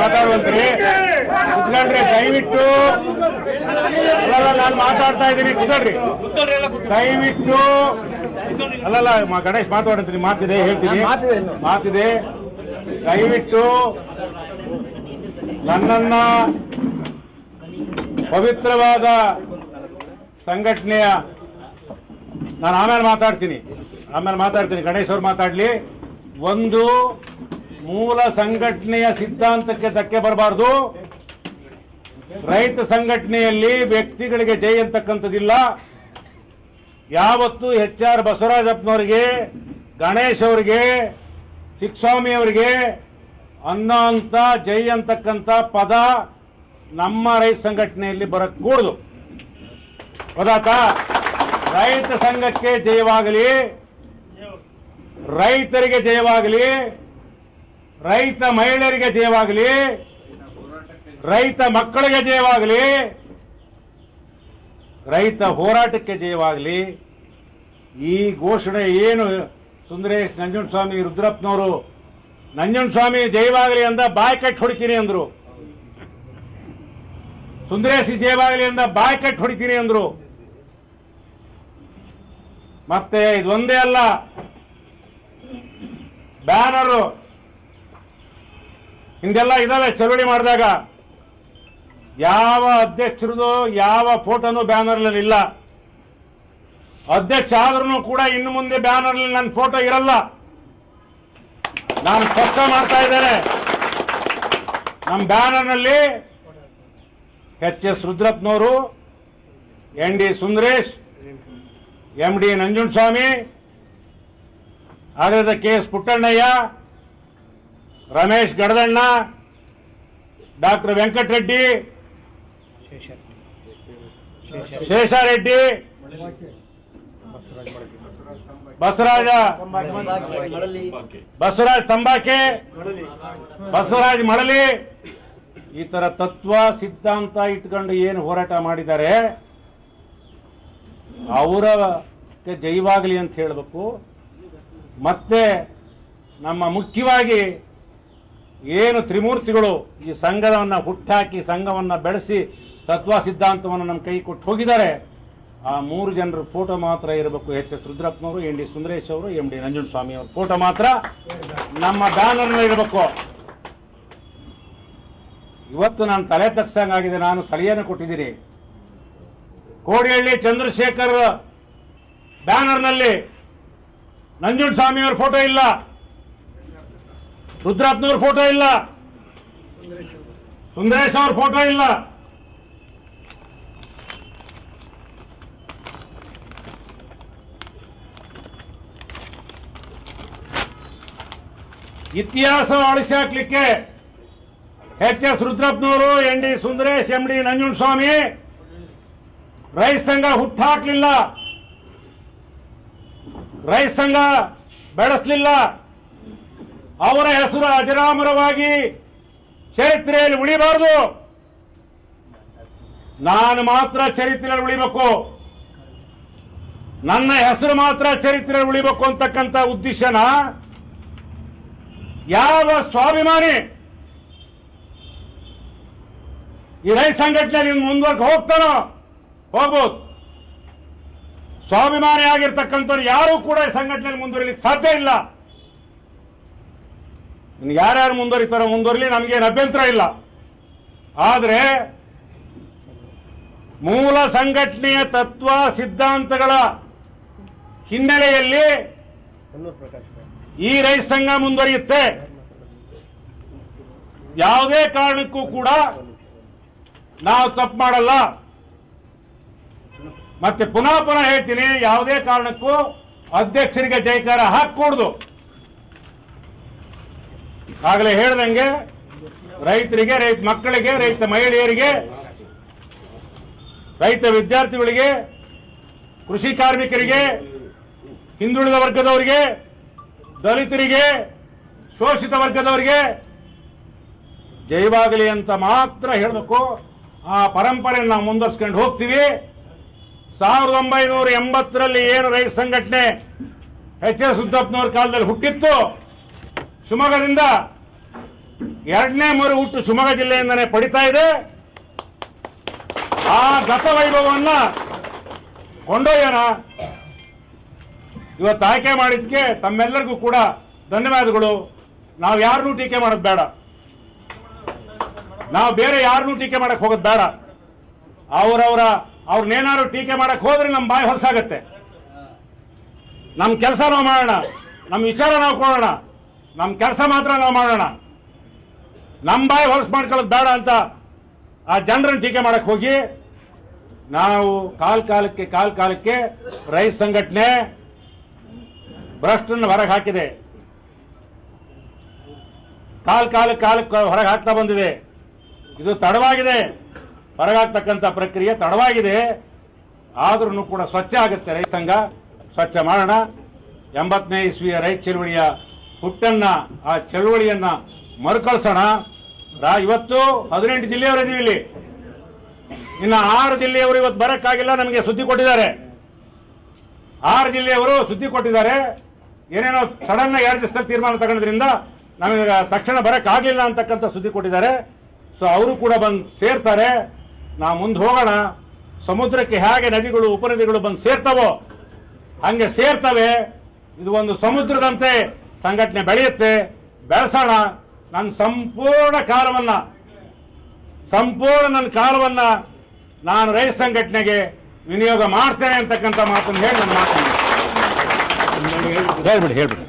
ಮಾತಾಡುವಂತ್ರಿ. ಕುತ್ಕೊಳ್ರಿ ದಯವಿಟ್ಟು ಅಲ್ಲಲ್ಲ ನಾನು ಮಾತಾಡ್ತಾ ಇದ್ದೀನಿ. ಕುತ್ಕೊಳ್ರಿ ದಯವಿಟ್ಟು ಅಲ್ಲಲ್ಲ ಗಣೇಶ್ ಮಾತಾಡಂತೀನಿ ಮಾತಿದೆ ಹೇಳ್ತೀನಿ. ಮಾತಿದೆ ಮಾತಿದೆ. ದಯವಿಟ್ಟು ನನ್ನನ್ನ ಪವಿತ್ರವಾದ ಸಂಘಟನೆಯ ನಾನು ಆಮೇಲೆ ಮಾತಾಡ್ತೀನಿ. ಆಮೇಲೆ ಮಾತಾಡ್ತೀನಿ. ಗಣೇಶ್ ಅವ್ರು ಮಾತಾಡ್ಲಿ. ಒಂದು ಮೂಲ ಸಂಘಟನೆಯ ಸಿದ್ಧಾಂತಕ್ಕೆ ಧಕ್ಕೆ ಬರಬಾರದು. ರೈತ ಸಂಘಟನೆಯಲ್ಲಿ ವ್ಯಕ್ತಿಗಳಿಗೆ ಜೈ ಅಂತಕ್ಕಂಥದ್ದಿಲ್ಲ. ಯಾವತ್ತು ಎಚ್ ಆರ್ ಬಸವರಾಜಪ್ಪನವರಿಗೆ, ಗಣೇಶ್ ಅವರಿಗೆ, ಚಿಕ್ಕಸ್ವಾಮಿ ಅವರಿಗೆ ಅನ್ನೋ ಅಂತ ಜೈ ಅಂತಕ್ಕಂಥ ಪದ ನಮ್ಮ ರೈತ ಸಂಘಟನೆಯಲ್ಲಿ ಬರಕ್ ಕೂಡುದು ಗೊತ್ತಾತಾ ರೈತ ಸಂಘಕ್ಕೆ ಜಯವಾಗಲಿ, ರೈತರಿಗೆ ಜಯವಾಗಲಿ ರೈತ ಮಹಿಳೆಯರಿಗೆ ಜಯವಾಗಲಿ, ರೈತ ಮಕ್ಕಳಿಗೆ ಜಯವಾಗಲಿ, ರೈತ ಹೋರಾಟಕ್ಕೆ ಜಯವಾಗಲಿ. ಈ ಘೋಷಣೆ ಏನು ಸುಂದರೇಶ್ ನಂಜುಂಡಸ್ವಾಮಿ, ರುದ್ರಪ್ಪನವರು, ನಂಜುಂಡಸ್ವಾಮಿ, ಜಯವಾಗಲಿ ಅಂದ ಬಾಯ್ ಕಟ್ ಹೊಡಿತೀನಿ ಅಂದ್ರು. ಸುಂದರೇಶ್ ಜಯವಾಗಲಿ ಅಂದ ಬಾಯ್ ಕಟ್ ಹೊಡಿತೀನಿ ಅಂದ್ರು. ಮತ್ತೆ ಇದೊಂದೇ ಅಲ್ಲ, ಬ್ಯಾನರು ಹಿಂದೆಲ್ಲ ಇದಾವೆ ಚಳುವಳಿ ಮಾಡಿದಾಗ. ಯಾವ ಅಧ್ಯಕ್ಷರದು ಯಾವ ಫೋಟೋನು ಬ್ಯಾನರ್ನಲ್ಲಿ ಇಲ್ಲ. ಅಧ್ಯಕ್ಷ ಆದ್ರೂ ಕೂಡ ಇನ್ನು ಮುಂದೆ ಬ್ಯಾನರ್ನಲ್ಲಿ ನನ್ನ ಫೋಟೋ ಇರಲ್ಲ. ನಾನು ಸ್ಪಷ್ಟ ಮಾಡ್ತಾ ಇದ್ದೇನೆ. ನಮ್ಮ ಬ್ಯಾನರ್ನಲ್ಲಿ H S ರುದ್ರಪ್ಪನವರು, N D Sundaresh, M D Nanjundaswamy ಆಗದ K S Puttannaiah Ramesh Gadadanna, doctor Venkatareddy, Sheshareddy, Basavaraja Basavaraj Tambake, Basavaraj Malali ಈ ತರ ತತ್ವ, ಸಿದ್ಧಾಂತ ಇಟ್ಕೊಂಡು ಏನು ಹೋರಾಟ ಮಾಡಿದ್ದಾರೆ ಅವರ ಜೈವಾಗಲಿ ಅಂತ ಹೇಳಬೇಕು. ಮತ್ತೆ ನಮ್ಮ ಮುಖ್ಯವಾಗಿ ಏನು ತ್ರಿಮೂರ್ತಿಗಳು ಈ ಸಂಘವನ್ನು ಹುಟ್ಟಾಕಿ, ಸಂಘವನ್ನು ಬೆಳೆಸಿ, ತತ್ವ ಸಿದ್ಧಾಂತವನ್ನು ನಮ್ಮ ಕೈ ಕೊಟ್ಟು ಹೋಗಿದ್ದಾರೆ, ಆ ಮೂರು ಜನರ ಫೋಟೋ ಮಾತ್ರ ಇರಬೇಕು. ಎಚ್ ಎಸ್ ರುದ್ರಪ್ಪನವರು ಎಂ ಡಿ ಸುಂದರೇಶ್ ಅವರು, ಎಂ ಡಿ ನಂಜುಂಡಸ್ವಾಮಿ ಅವರ ಫೋಟೋ ಮಾತ್ರ ನಮ್ಮ ಬ್ಯಾನರ್ನ ಇರಬೇಕು. ಇವತ್ತು ನಾನು ತಲೆ ತಗ್ಸಂಗಾಗಿದೆ. ನಾನು ಸಲಹೆಯನ್ನು ಕೊಟ್ಟಿದ್ದೀರಿ ಕೋಡಿಹಳ್ಳಿ ಚಂದ್ರಶೇಖರ್ ಬ್ಯಾನರ್ನಲ್ಲಿ ನಂಜುಂಡಸ್ವಾಮಿ ಅವರ ಫೋಟೋ ಇಲ್ಲ. ರುದ್ರಪ್ಪನವ್ರ ಫೋಟೋ ಇಲ್ಲ. ಸುಂದರೇಶ್ ಅವ್ರ ಫೋಟೋ ಇಲ್ಲ. ಇತಿಹಾಸ ಅಳಿಸಿ ಹಾಕ್ಲಿಕ್ಕೆ H S ರುದ್ರಪ್ಪನವರು N D Sundaresh, M D Nanjundaswamy ರೈತ ಸಂಘ ಹುಟ್ಟಾಕ್ಲಿಲ್ಲ ರೈತ ಸಂಘ ಬೆಳೆಸಲಿಲ್ಲ. ಅವರ ಹೆಸರು ಅಜರಾಮರವಾಗಿ ಚರಿತ್ರೆಯಲ್ಲಿ ಉಳಿಬಾರದು. ನಾನು ಮಾತ್ರ ಚರಿತ್ರೆಯಲ್ಲಿ ಉಳಿಬೇಕು. ನನ್ನ ಹೆಸರು ಮಾತ್ರ ಚರಿತ್ರೆಯಲ್ಲಿ ಉಳಿಬೇಕು ಅಂತಕ್ಕಂಥ ಉದ್ದೇಶನ ಯಾವ ಸ್ವಾಭಿಮಾನಿ ಈ ರೈತ ನಿಮ್ ಮುಂದುವರೆದು ಹೋಗ್ತಾನೋ? ಹೋಗ್ಬೋದು. ಸ್ವಾಭಿಮಾನಿ ಆಗಿರ್ತಕ್ಕಂಥವ್ರು ಯಾರು ಕೂಡ ಈ ಸಂಘಟನೆಯಲ್ಲಿ ಮುಂದುವರಿಲಿಕ್ಕೆ ಸಾಧ್ಯ ಇಲ್ಲ. ಯಾರ್ಯಾರು ಮುಂದುವರಿತಾರೋ ಮುಂದುವರಲಿ, ನಮಗೇನು ಅಭ್ಯಂತರ ಇಲ್ಲ. ಆದರೆ ಮೂಲ ಸಂಘಟನೆಯ ತತ್ವ, ಸಿದ್ಧಾಂತಗಳ ಹಿನ್ನೆಲೆಯಲ್ಲಿ ಈ ರೈತ ಸಂಘ ಮುಂದುವರಿಯುತ್ತೆ. ಯಾವುದೇ ಕಾರಣಕ್ಕೂ ಕೂಡ ನಾವು ತಪ್ಪು ಮಾಡಲ್ಲ. ಮತ್ತೆ ಪುನಃ ಪುನಃ ಹೇಳ್ತೀನಿ, ಯಾವುದೇ ಕಾರಣಕ್ಕೂ ಅಧ್ಯಕ್ಷರಿಗೆ ಜೈಕಾರ ಹಾಕೂಡ್ದು ಆಗಲೇ ಹೇಳ್ದಂಗೆ ರೈತರಿಗೆ, ರೈತ ಮಕ್ಕಳಿಗೆ, ರೈತ ಮಹಿಳೆಯರಿಗೆ, ರೈತ ವಿದ್ಯಾರ್ಥಿಗಳಿಗೆ, ಕೃಷಿ ಕಾರ್ಮಿಕರಿಗೆ, ಹಿಂದುಳಿದ ವರ್ಗದವರಿಗೆ, ದಲಿತರಿಗೆ, ಶೋಷಿತ ವರ್ಗದವರಿಗೆ ಜೈವಾಗಲಿ ಅಂತ ಮಾತ್ರ ಹೇಳಬೇಕು. ಆ ಪರಂಪರೆಯನ್ನು ನಾವು ಮುಂದುವರ್ಸ್ಕೊಂಡು ಹೋಗ್ತೀವಿ. ಸಾವಿರದ ಒಂಬೈನೂರ ಎಂಬತ್ತರಲ್ಲಿ ಏನು ರೈತ ಸಂಘಟನೆ ಎಚ್ ಎಸ್ ಉದ್ದಪ್ಪನವ್ರ ಕಾಲದಲ್ಲಿ ಹುಟ್ಟಿತ್ತು ಶಿವಮೊಗ್ಗದಿಂದ ಎರಡನೇ ಮರು ಹುಟ್ಟು ಶಿವಮೊಗ್ಗ ಜಿಲ್ಲೆಯಿಂದನೇ ಪಡಿತಾ ಇದೆ. ಆ ಗತವೈಭವವನ್ನ ಕೊಂಡೊಯ್ಯೋಣ. ಇವತ್ತು ಆಯ್ಕೆ ಮಾಡಿದ್ದಕ್ಕೆ ತಮ್ಮೆಲ್ಲರಿಗೂ ಕೂಡ ಧನ್ಯವಾದಗಳು. ನಾವು ಯಾರನ್ನೂ ಟೀಕೆ ಮಾಡೋದು ಬೇಡ. ನಾವು ಬೇರೆ ಯಾರನ್ನೂ ಟೀಕೆ ಮಾಡಕ್ಕೆ ಹೋಗೋದು ಬೇಡ. ಅವರವರ, ಅವ್ರನ್ನೇನಾದ್ರು ಟೀಕೆ ಮಾಡಕ್ಕೆ ಹೋದ್ರೆ ನಮ್ಮ ಬಾಯಿ ಹೊಲಸಾಗತ್ತೆ. ನಮ್ಮ ಕೆಲಸ ನಾವು ಮಾಡೋಣ. ನಮ್ಮ ವಿಚಾರ ನಾವು ಕೊಡೋಣ. ನಮ್ಮ ಕೆಲಸ ಮಾತ್ರ ನಾವು ಮಾಡೋಣ. ನಮ್ಮ ಬಾಯಿ ಹೊಲಸು ಮಾಡ್ಕೊಳ್ಳೋದು ಬೇಡ ಅಂತ ಆ ಜನರನ್ನು ಟೀಕೆ ಮಾಡಕ್ ಹೋಗಿ ನಾವು ಕಾಲ್ ಕಾಲಕ್ಕೆ ಕಾಲ್ ಕಾಲಕ್ಕೆ ರೈತ ಸಂಘಟನೆ ಭ್ರಷ್ಟನ್ನು ಹೊರಗೆ ಹಾಕಿದೆ. ಕಾಲ್ ಕಾಲ ಕಾಲಕ್ಕೆ ಹೊರಗೆ ಹಾಕ್ತಾ ಬಂದಿದೆ. ಇದು ತಡವಾಗಿದೆ. ಹೊರಗಾಗ್ತಕ್ಕಂಥ ಪ್ರಕ್ರಿಯೆ ತಡವಾಗಿದೆ. ಆದ್ರೂ ಕೂಡ ಸ್ವಚ್ಛ ಆಗುತ್ತೆ ರೈತ ಸಂಘ. ಸ್ವಚ್ಛ ಮಾಡೋಣ. ಎಂಬತ್ತನೇ ಇಸ್ವಿಯ ರೈತ ಚಳುವಳಿಯ ಹುಟ್ಟನ್ನ, ಆ ಚಳುವಳಿಯನ್ನ ಮರುಕಳಿಸೋಣ. ರಾ- ಇವತ್ತು ಹದಿನೆಂಟು ಜಿಲ್ಲೆಯವರಿದ್ದೀವಿ ಇಲ್ಲಿ. ಇನ್ನು ಆರು ಜಿಲ್ಲೆಯವರು ಇವತ್ತು ಬರಕ್ಕಾಗಿಲ್ಲ, ನಮಗೆ ಸುದ್ದಿ ಕೊಟ್ಟಿದ್ದಾರೆ. ಆರು ಜಿಲ್ಲೆಯವರು ಸುದ್ದಿ ಕೊಟ್ಟಿದ್ದಾರೆ. ಏನೇನೋ ಸಡನ್ ಎರಡು ದಿವಸದಲ್ಲಿ ತೀರ್ಮಾನ ತಗೊಳ್ಳೋದ್ರಿಂದ ನಮಗೆ ತಕ್ಷಣ ಬರಕ್ಕಾಗಲಿಲ್ಲ ಅಂತಕ್ಕಂಥ ಸುದ್ದಿ ಕೊಟ್ಟಿದ್ದಾರೆ. ಸೊ ಅವರು ಕೂಡ ಬಂದು ಸೇರ್ತಾರೆ. ನಾವು ಮುಂದೆ ಹೋಗೋಣ. ಸಮುದ್ರಕ್ಕೆ ಹೇಗೆ ನದಿಗಳು, ಉಪನದಿಗಳು ಬಂದು ಸೇರ್ತಾವೋ, ಹಂಗೆ ಸೇರ್ತವೆ. ಇದು ಒಂದು ಸಮುದ್ರದಂತೆ ಸಂಘಟನೆ ಬೆಳೆಯುತ್ತೆ, ಬೆಳೆಸೋಣ. ನನ್ನ ಸಂಪೂರ್ಣ ಕಾಲವನ್ನ, ಸಂಪೂರ್ಣ ನನ್ನ ಕಾಲವನ್ನ ನಾನು ರೈತ ಸಂಘಟನೆಗೆ ವಿನಿಯೋಗ ಮಾಡ್ತೇನೆ ಅಂತಕ್ಕಂಥ ಮಾತನ್ನು ಹೇಳಿ ನನ್ನ ಮಾತನ್ನು ಹೇಳ್ಬಿಡಿ ಹೇಳ್ಬಿಡಿ.